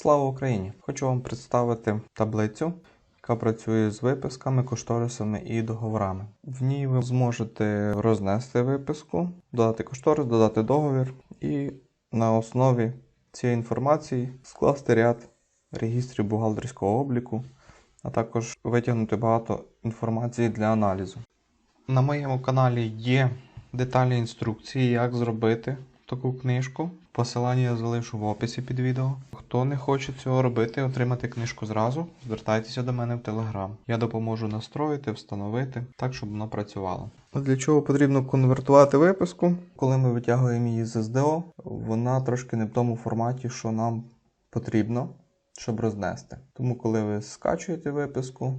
Слава Україні! Хочу вам представити таблицю, яка працює з виписками, кошторисами і договорами. В ній ви зможете рознести виписку, додати кошторис, додати договір і на основі цієї інформації скласти ряд регістрів бухгалтерського обліку, а також витягнути багато інформації для аналізу. На моєму каналі є детальні інструкції, як зробити таку книжку. Посилання я залишу в описі під відео. Хто не хоче цього робити, отримати книжку зразу, звертайтеся до мене в Telegram. Я допоможу настроїти, встановити так, щоб воно працювало. Для чого потрібно конвертувати виписку? Коли ми витягуємо її з СДО, вона трошки не в тому форматі, що нам потрібно, щоб рознести. Тому, коли ви скачуєте виписку,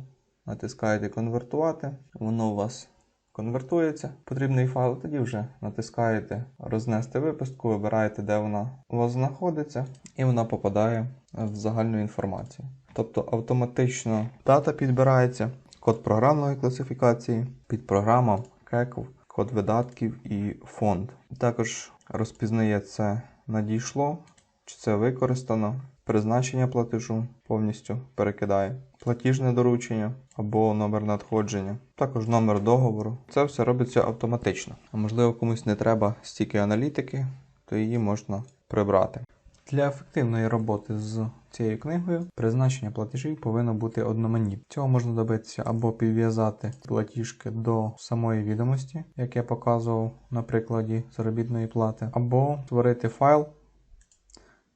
натискаєте конвертувати, воно у вас конвертується потрібний файл, тоді вже натискаєте рознести виписку, вибираєте, де вона у вас знаходиться, і вона попадає в загальну інформацію. Тобто автоматично дата підбирається, код програмної класифікації, підпрограма, кеков, код видатків і фонд. Також розпізнає це надійшло, чи це використано, призначення платежу повністю перекидає, платіжне доручення або номер надходження, також номер договору. Це все робиться автоматично. А можливо, комусь не треба стільки аналітики, то її можна прибрати. Для ефективної роботи з цією книгою призначення платежів повинно бути одноманітне. Цього можна добитися або підв'язати платіжки до самої відомості, як я показував на прикладі заробітної плати, або створити файл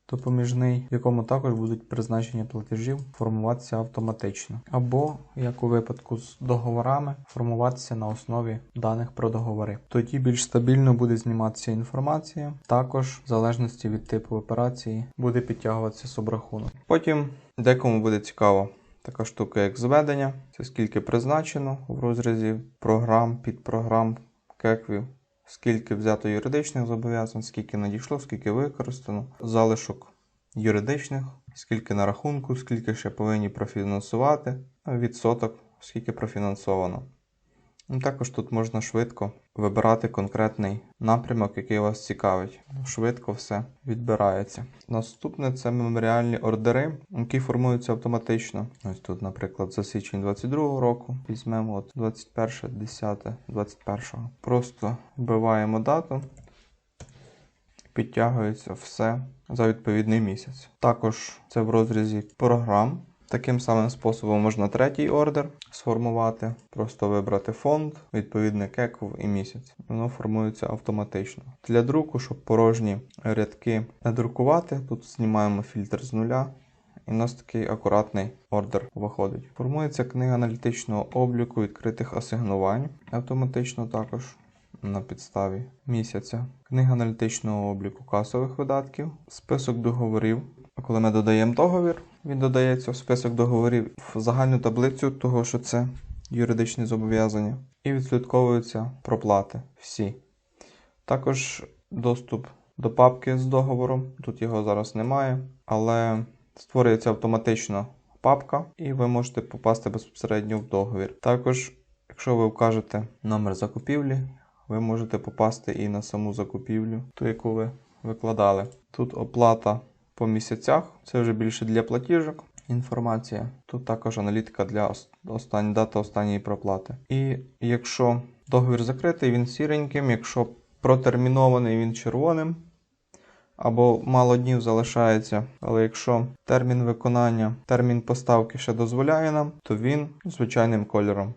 допоміжний, в якому також будуть призначення платежів формуватися автоматично, або, як у випадку з договорами, формуватися на основі даних про договори. Тоді більш стабільно буде зніматися інформація, також в залежності від типу операції буде підтягуватися субрахунок. Потім декому буде цікаво. Така штука, як зведення, це скільки призначено в розрізі програм, підпрограм, кеквів, скільки взято юридичних зобов'язань, скільки надійшло, скільки використано, залишок юридичних, скільки на рахунку, скільки ще повинні профінансувати, відсоток, скільки профінансовано. І Також тут можна швидко вибирати конкретний напрямок, який вас цікавить. Швидко все відбирається. Наступне це меморіальні ордери, які формуються автоматично. Ось тут, наприклад, за січень 22 року. Візьмемо от 21, 10, 21. Просто вбиваємо дату, підтягується все за відповідний місяць. Також це в розрізі програм. Таким самим способом можна третій ордер сформувати, просто вибрати фонд, відповідне кеков і місяць. Воно формується автоматично. Для друку, щоб порожні рядки не друкувати, тут знімаємо фільтр з нуля. І у нас такий акуратний ордер виходить. Формується книга аналітичного обліку відкритих асигнувань автоматично також на підставі місяця. Книга аналітичного обліку касових видатків, список договорів. Коли ми додаємо договір, він додається в список договорів в загальну таблицю, того що це юридичні зобов'язання, і відслідковуються проплати всі. Також доступ до папки з договором. Тут його зараз немає, але створюється автоматично папка, і ви можете попасти безпосередньо в договір. Також, якщо ви вкажете номер закупівлі, ви можете попасти і на саму закупівлю, ту, яку ви викладали. Тут оплата по місяцях, це вже більше для платіжок. Інформація. Тут також аналітика для останньої дати останньої проплати. І якщо договір закритий, він сіреньким, якщо протермінований, він червоним. Або мало днів залишається, але якщо термін виконання, термін поставки ще дозволяє нам, то він звичайним кольором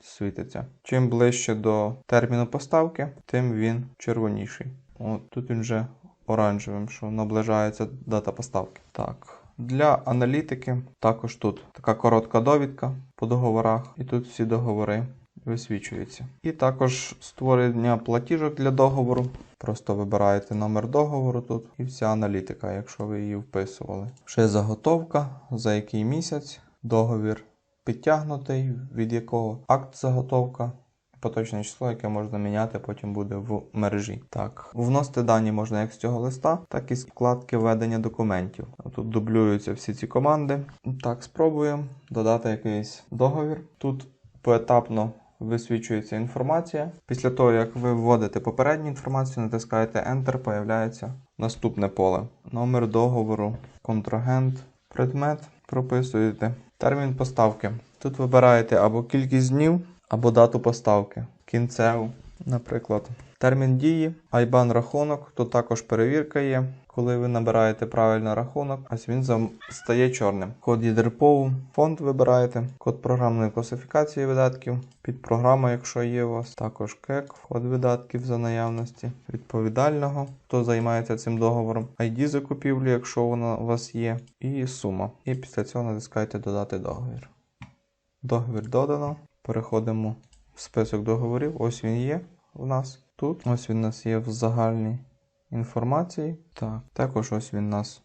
світиться. Чим ближче до терміну поставки, тим він червоніший. От Тут він вже оранжевим, що наближається дата поставки. Так. Для аналітики також тут така коротка довідка по договорах, і тут всі договори висвічуються. І також створення платіжок для договору. Просто вибираєте номер договору тут і вся аналітика, якщо ви її вписували. Ще заготовка, за який місяць, договір підтягнутий, від якого акт заготовка. Поточне число, яке можна міняти, потім буде в мережі. Так, вносити дані можна як з цього листа, так і з вкладки введення документів. Тут дублюються всі ці команди. Так, спробуємо додати якийсь договір. Тут поетапно висвічується інформація. Після того, як ви вводите попередню інформацію, натискаєте Enter, появляється наступне поле. Номер договору, контрагент, предмет, прописуєте. Термін поставки. Тут вибираєте або кількість днів, або дату поставки. Кінцеву, наприклад. Термін дії, IBAN рахунок, тут також перевірка є. Коли ви набираєте правильно рахунок, ось він стає чорним. Код ЄДРПОВ, фонд вибираєте, код програмної класифікації видатків, під програму, якщо є у вас, також КЕК, код видатків за наявності, відповідального, хто займається цим договором, ID закупівлі, якщо вона у вас є, і сума. І після цього натискаєте Додати договір. Договір додано. Переходимо в список договорів. Ось він є у нас тут. Ось він у нас є в загальній інформації. Так, також ось він у нас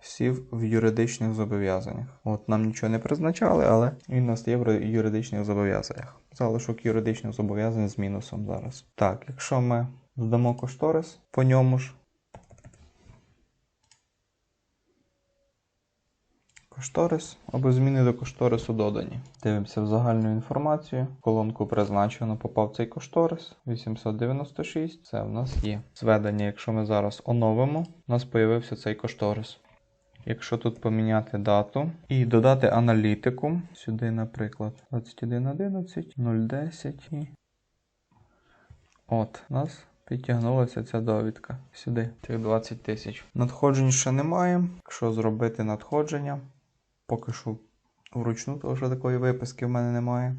сів в юридичних зобов'язаннях. От нам нічого не призначали, але він у нас є в юридичних зобов'язаннях. Залишок юридичних зобов'язань з мінусом зараз. Так, якщо ми здамо кошторис по ньому ж. Кошторис або зміни до кошторису додані. Дивимося в загальну інформацію. Колонку призначено попав цей кошторис 896. Це в нас є. Зведення, якщо ми зараз оновимо, у нас з'явився цей кошторис. Якщо тут поміняти дату і додати аналітику, сюди, наприклад, 21.11, 010 і. От, у нас підтягнулася ця довідка сюди, тих 20 тисяч. Надходжень ще немає. Якщо зробити надходження, поки що вручну, тому що такої виписки в мене немає.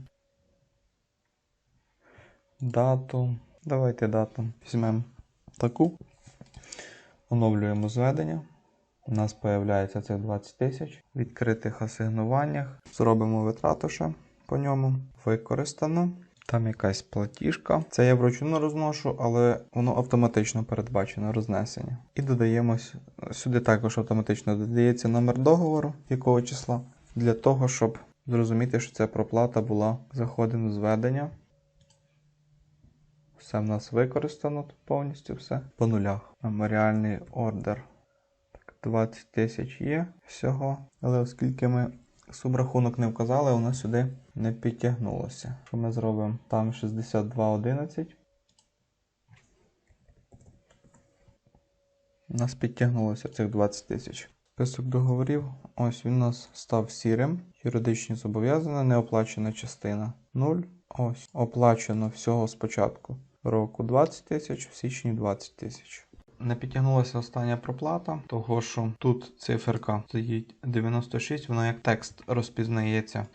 Дату. Давайте дату. Візьмемо таку. Оновлюємо зведення. У нас з'являється цих 20 тисяч. В відкритих асигнуваннях. Зробимо витрату ще по ньому. Використано. Там якась платіжка. Це я вручну розношу, але воно автоматично передбачено рознесення. І додаємо сюди також автоматично додається номер договору, якого числа, для того, щоб зрозуміти, що ця проплата була. Заходимо в зведення. Все в нас використано повністю все по нулях. Меморіальний ордер. Так, 20 тисяч є всього. Але оскільки ми субрахунок не вказали, воно сюди не підтягнулося. Що ми зробимо? Там 62.11. У нас підтягнулося цих 20 тисяч. Список договорів. Ось він у нас став сірим. Юридичні зобов'язання, неоплачена частина 0. Ось. Оплачено всього спочатку року 20 тисяч, в січні 20 тисяч. Не підтягнулася остання проплата, того що тут циферка стоїть 96, вона як текст розпізнається.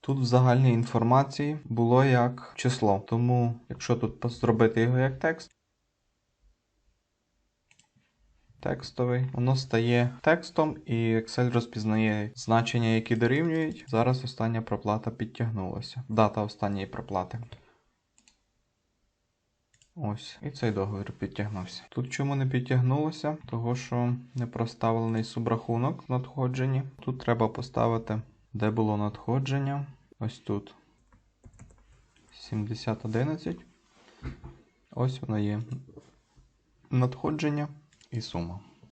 Тут в загальній інформації було як число. Тому, якщо тут зробити його як текст, текстовий, воно стає текстом і Excel розпізнає значення, які дорівнюють. Зараз остання проплата підтягнулася. Дата останньої проплати. Ось, і цей договір підтягнувся. Тут чому не підтягнулося? Того, що не проставлений субрахунок в надходженні. Тут треба поставити, де було надходження. Ось тут. 7011. Ось воно є. Надходження і сума.